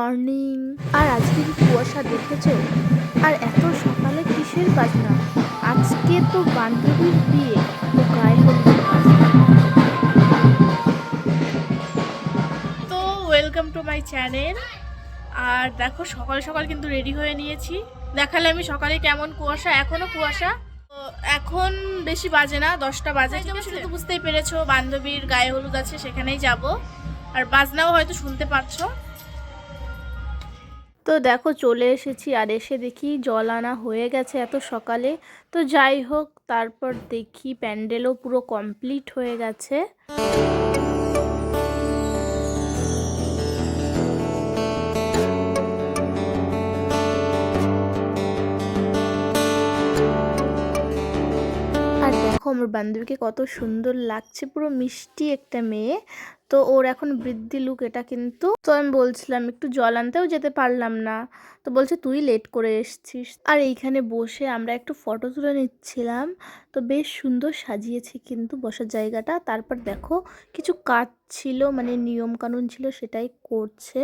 Morning. আর আজকে কি কুয়াশা দেখেছ? আর এত সকালে কিসের বাজনা? আজকে তো বান্ধবীর বিয়ে তো গায়ে বাজনা। তো ওয়েলকাম টু মাই চ্যানেল। আর দেখো সকাল সকাল কিন্তু রেডি হয়ে নিয়েছি। দেখালে আমি সকালে কেমন কুয়াশা এখনও কুয়াশা? তো এখন বেশি বাজে না দশটা বাজে তো বুঝতেই পেরেছ বান্ধবীর গায়ে হলুদ আছে সেখানেই যাব। আর বাজনাও হয়তো শুনতে পাচ্ছ। তো দেখো চলে এসেছি আর এসে দেখি জল আনা হয়ে গেছে এত সকালে। তো যাই হোক, তারপর দেখি প্যান্ডেলও পুরো কমপ্লিট হয়ে গেছে। আমার বান্ধবীকে কত সুন্দর লাগছে, পুরো মিষ্টি একটা মেয়ে। তো ওর এখন বৃদ্ধি লুক এটা কিন্তু। তো আমি বলছিলাম, একটু জল আনতেও যেতে পারলাম না। তো বলছে, তুই লেট করে এসছিস। আর এইখানে বসে আমরা একটু ফটো তুলে নিচ্ছিলাম। তো বেশ সুন্দর সাজিয়েছি কিন্তু বসার জায়গাটা। তারপর দেখো, কিছু কাজ ছিল মানে নিয়ম কানুন ছিল, সেটাই করছে।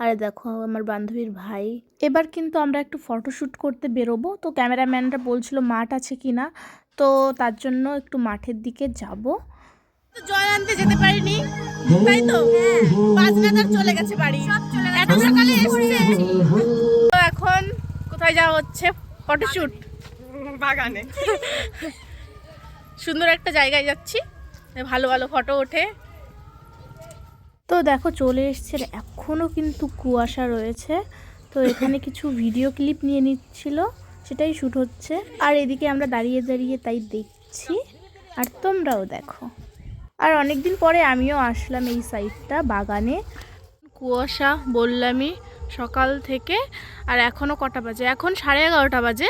আর দেখো, আমার বান্ধবীর ভাই। এবার কিন্তু আমরা একটু ফটোশ্যুট করতে বেরোবো। তো ক্যামেরাম্যানরা বলছিল, মাঠ আছে কি না তো তার জন্য একটু মাঠের দিকে যাব। জল আনতে যেতে পারিনি। তাই তো? বাজনাদার চলে গেছে বাড়ি এত সকালে এসছে। তো এখন কোথায় যাওয়া হচ্ছে? ফটোশুট বাগানে। সুন্দর একটা জায়গায় যাচ্ছি। ভালো ভালো ফটো ওঠে। তো দেখো চলে এসছে এখনও কিন্তু কুয়াশা রয়েছে। তো এখানে কিছু ভিডিও ক্লিপ নিয়ে নিচ্ছিল সেটাই শ্যুট হচ্ছে। আর এদিকে আমরা দাঁড়িয়ে দাঁড়িয়ে তাই দেখছি। আর তোমরাও দেখো। আর অনেক দিন পরে আমিও আসলাম এই সাইডটা বাগানে। কুয়াশা বললামই সকাল থেকে, আর এখনও কটা বাজে? এখন সাড়ে এগারোটা বাজে।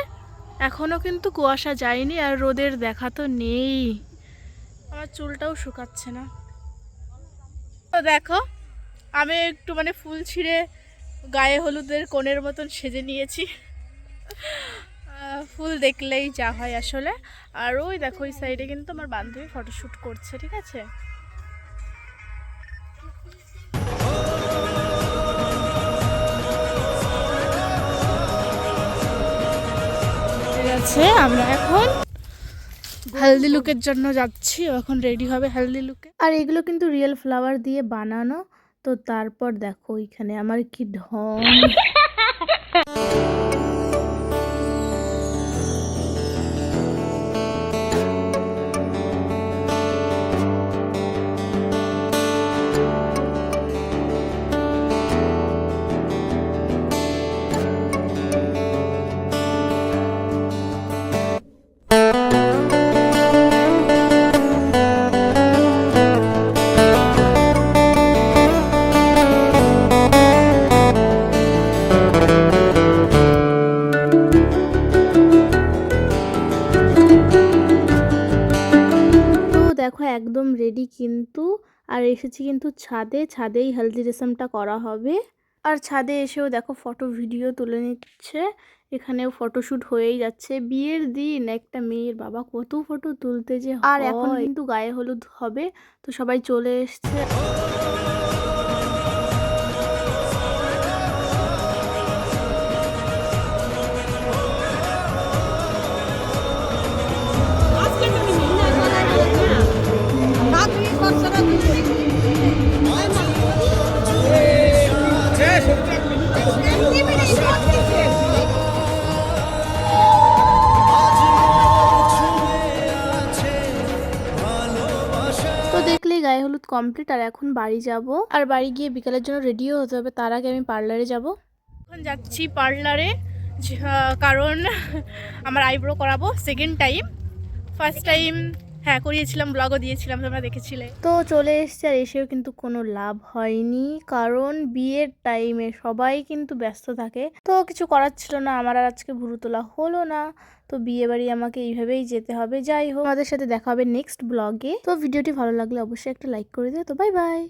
এখনও কিন্তু কুয়াশা যায়নি আর রোদের দেখা তো নেই। আমার চুলটাও শুকাচ্ছে না। তো দেখো, আমি একটু মানে ফুল ছিঁড়ে গায়ে হলুদের কোণের মতন সেজে নিয়েছি। ফুল দেখলেই যা হয় আসলে। আর ওই দেখো ওই সাইডে কিন্তু আমার বান্ধবী ফটোশ্যুট করছে ঠিক আছে? আছে আমরা এখন হেলদি লুকের জন্য যাচ্ছি। এখন রেডি হবে হেলদি লুকে আর এগুলো কিন্তু রিয়েল ফ্লাওয়ার দিয়ে বানানো। তো তারপর দেখো ওইখানে আমার কি ঢং। দেখো একদম রেডি কিন্তু আর এসেছি কিন্তু ছাদে ছাদেই হেলদি রেশমটা করা হবে। আর ছাদে এসেও দেখো ফটো ভিডিও তুলে নিচ্ছে এখানেও ফটোশ্যুট হয়েই যাচ্ছে। বিয়ের দিন একটা মেয়ের বাবা কত ফটো তুলতে যে আর এখন কিন্তু গায়ে হলুদ হবে তো সবাই চলে এসছে। গায়ে হলুদ কমপ্লিট আর এখন বাড়ি যাব। আর বাড়ি গিয়ে বিকালের জন্য রেডিও হতে হবে, তার আগে আমি পার্লারে যাব। এখন যাচ্ছি পার্লারে কারণ আমার আইব্রো করাবো সেকেন্ড টাইম ফার্স্ট টাইম হ্যাঁ করিয়েছিলাম ব্লগও দিয়েছিলাম, তোমরা দেখেছিলে। তো চলে এসছে আর এসেও কিন্তু কোনো লাভ হয়নি, কারণ বিয়ের টাইমে সবাই কিন্তু ব্যস্ত থাকে। তো কিছু করার ছিল না, আমার আর আজকে ভুরু তোলা হলো না। তো বিয়ে বাড়ি আমাকে এইভাবেই যেতে হবে। যাই হোক আমাদের সাথে দেখা হবে নেক্সট ব্লগে তো ভিডিওটি ভালো লাগলে অবশ্যই একটা লাইক করে দিও। তো বাই বাই